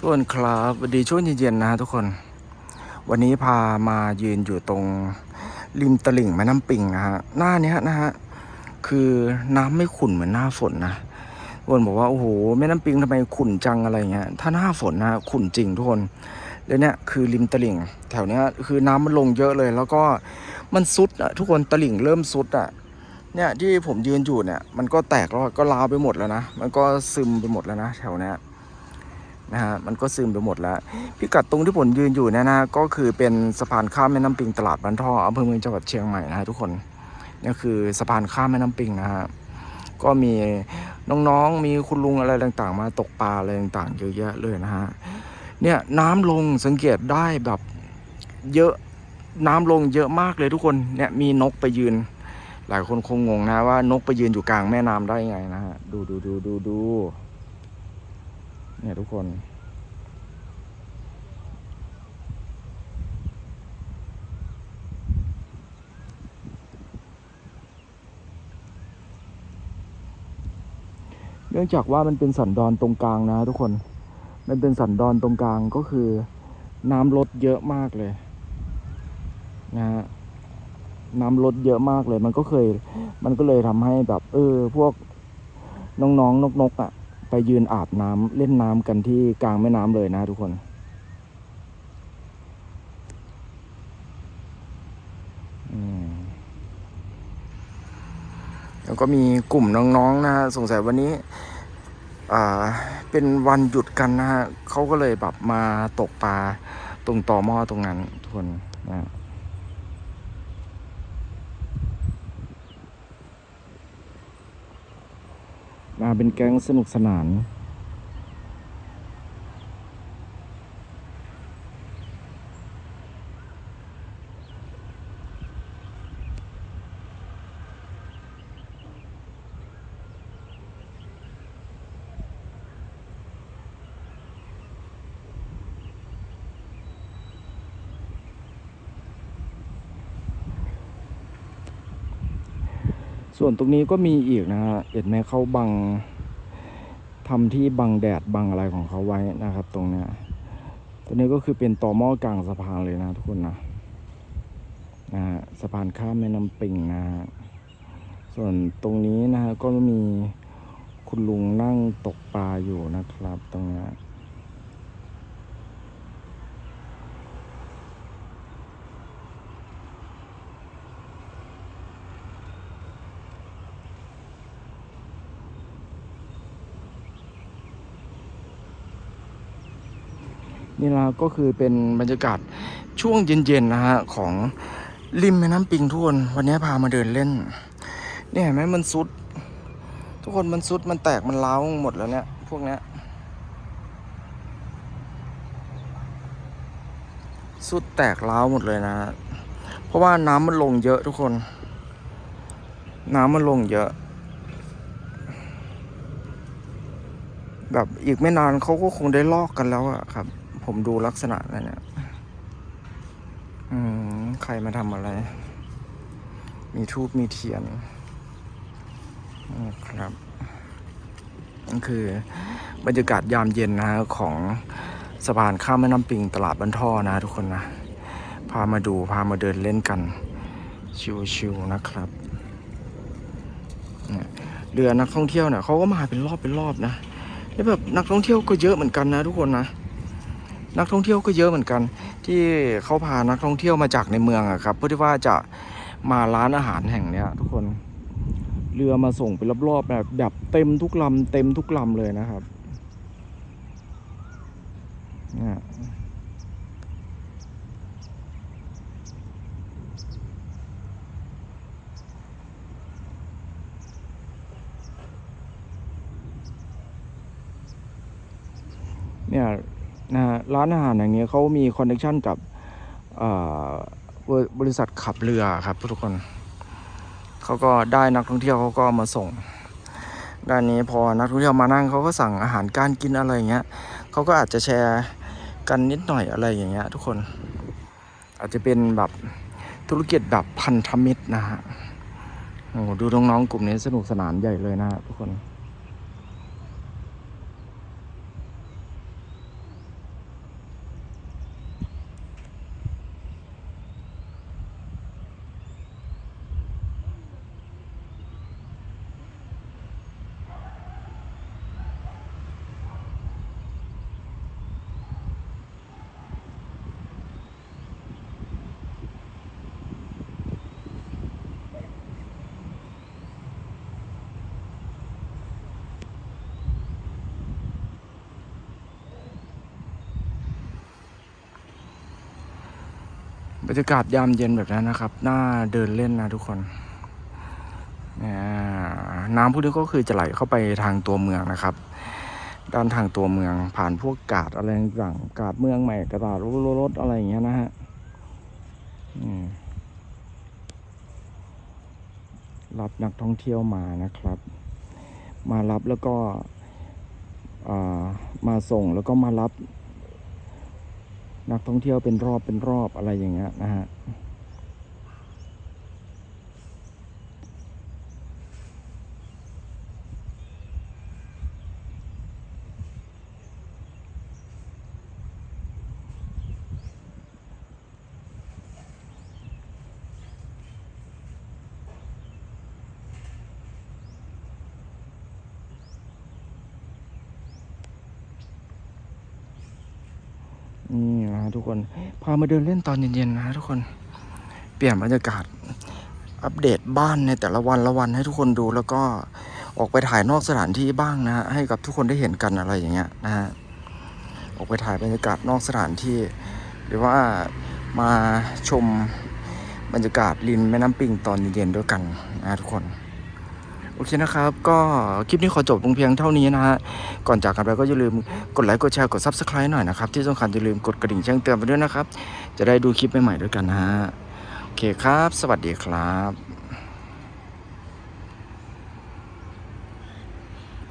ทุกคนครับสวัสดีช่วงเย็นๆนะทุกคน วันนี้พามายืนอยู่ตรงริมตลิ่งแม่น้ำปิงนะฮะหน้าเนี้ยนะฮะคือน้ำไม่ขุ่นเหมือนหน้าฝนนะทุกคนบอกว่าโอ้โหแม่น้ำปิงทำไมขุ่นจังอะไรเงี้ยถ้าหน้าฝนนะขุ่นจริงทุกคนแล้วเนี่ยคือริมตลิ่ง แถวเนี้ยคือน้ำมันลงเยอะเลย แล้วก็มันซุดอะทุกคนตลิ่งเริ่มซุดอะเนี่ยที่ผมยืนอยู่เนี่ยมันก็แตกแล้วก็ลาวไปหมดแล้วนะมันก็ซึมไปหมดแล้วนะแถวเนี้ย นะฮะมันก็ซึมไปหมดแล้ว พิกัดตรงที่ผมยืนอยู่เนี่ยนะก็คือเป็นสะพานข้ามแม่น้ำปิงตลาดบ้านท่ออำเภอเมืองจังหวัดเชียงใหม่นะฮะทุกคนนี่คือสะพานข้ามแม่น้ำปิงนะฮะก็มีน้องๆ มีคุณลุงอะไรต่างๆ มาตกปลาอะไรต่างๆเยอะแยะเลยนะฮะเนี่ยน้ำลงสังเกตได้แบบเยอะน้ำลงเยอะมากเลยทุกคนเนี่ยมีนกไปยืน หลายคนคงงงนะว่านกไปยืนอยู่กลางแม่น้ำได้ไงนะฮะดูดูดูดูดู เนี่ยทุกคนเนื่องจากว่ามันเป็นสันดอนตรงกลางนะทุกคน มันเป็นสันดอนตรงกลางก็คือ น้ำลดเยอะมากเลยนะฮะน้ำลดเยอะมากเลย มันก็เคย มันก็เลยทำให้แบบ เออ พวกน้องๆนกๆอะ ไปยืนอาบน้ำเล่นน้ำกันที่กลางแม่น้ำเลยนะทุกคน แล้วก็มีกลุ่มน้องๆนะฮะสงสัยวันนี้อ่าเป็นวันหยุดกันนะฮะเขาก็เลยแบบมาตกปลาตรงต่อหม้อตรงนั้นทุกคนนะ มาเป็นแก๊งสนุกสนาน ส่วนตรงนี้ก็มีอีกนะฮะเห็นไหมเขาบังทำที่บังแดดบังอะไรของเขาไว้นะครับ ตรงเนี้ยตรงนี้ก็คือเป็นต่อหม้อกลางสะพานเลยนะทุกคนนะนะฮะสะพานข้ามแม่น้ำปิงนะฮะส่วนตรงนี้นะฮะก็มีคุณลุงนั่งตกปลาอยู่นะครับ ตรงเนี้ นี่นะก็คือเป็นบรรยากาศช่วงเย็นๆนะฮะของริมแม่น้ำปิงทุกคนวันนี้พามาเดินเล่น เนี่ยเห็นไหมมันซุด ทุกคนมันซุดมันแตกมันร้าหมดแล้วเนี่ยพวกเนี้ยซุดแตกร้าหมดเลยนะฮะเพราะว่าน้ำมันลงเยอะทุกคน น้ำมันลงเยอะ แบบอีกไม่นานเขาก็คงได้ลอกกันแล้วอะครับ ผมดูลักษณะแล้วเนี่ยอืมใครมาทำอะไร มีทูบมีเทียนครับนั่นคือบรรยากาศยามเย็นนะของสะพานข้ามแม่น้ำปิงตลาดบันท่อนะทุกคนนะ พามาดูพามาเดินเล่นกัน ชิวๆนะครับเนี่ยเรือนักท่องเที่ยวเนี่ยเขาก็มาเป็นรอบเป็นรอบนะแล้วแบบนักท่องเที่ยวก็เยอะเหมือนกันนะทุกคนนะ นักท่องเที่ยวก็เยอะเหมือนกัน ที่เขาพานักท่องเที่ยวมาจากในเมืองอะครับ เพื่อที่ว่าจะมาร้านอาหารแห่งเนี้ย ทุกคนเรือมาส่งเป็นรอบๆแบบแบบเต็มทุกลำเต็มทุกลำเลยนะครับเนี่ยเนี่ย นะร้านอาหารอย่างเงี้ยเขามีคอนเนคชั่นกับบริษัทขับเรือครับทุกคนเขาก็ได้นักท่องเที่ยวเขาก็มาส่ง ด้านนี้พอนักท่องเที่ยวมานั่งเขาก็สั่งอาหารการกินอะไรอย่างเงี้ยเขาก็อาจจะแชร์กันนิดหน่อยอะไรอย่างเงี้ย ทุกคนอาจจะเป็นแบบธุรกิจแบบพันธมิตรนะฮะโอ้โหดูน้องๆกลุ่มนี้สนุกสนานใหญ่เลยนะฮะทุกคน บรรยากาศยามเย็นแบบนั้นนะครับ น่าเดินเล่นนะทุกคนน้ำพวกนี้ก็คือจะไหลเข้าไปทางตัวเมืองนะครับ ด้านทางตัวเมืองผ่านพวกกาดอะไรต่างกาดเมืองใหม่กระดาษรถอะไรอย่างเงี้ยนะฮะรับนักท่องเที่ยวมานะครับ มารับแล้วก็มาส่งแล้วก็มารับ นักท่องเที่ยวเป็นรอบเป็นรอบอะไรอย่างเงี้ยนะฮะ นี่นะฮะทุกคน พามาเดินเล่นตอนเย็นๆนะฮะทุกคน เปลี่ยนบรรยากาศ อัปเดตบ้านในแต่ละวันละวันให้ทุกคนดูแล้วก็ออกไปถ่ายนอกสถานที่บ้างนะฮะให้กับทุกคนได้เห็นกันอะไรอย่างเงี้ยนะฮะออกไปถ่ายบรรยากาศนอกสถานที่ หรือว่ามาชมบรรยากาศริมแม่น้ำปิงตอนเย็นๆด้วยกันนะทุกคน โอเคนะครับ ก็คลิปนี้ขอจบลงเพียงเท่านี้นะฮะ ก่อนจากกันไปก็อย่าลืมกดไลค์ กดแชร์ กด Subscribe หน่อยนะครับ ที่สำคัญอย่าลืมกดกระดิ่งแจ้งเตือนไปด้วยนะครับ จะได้ดูคลิปใหม่ๆด้วยกันนะฮะ โอเคครับ สวัสดีครับ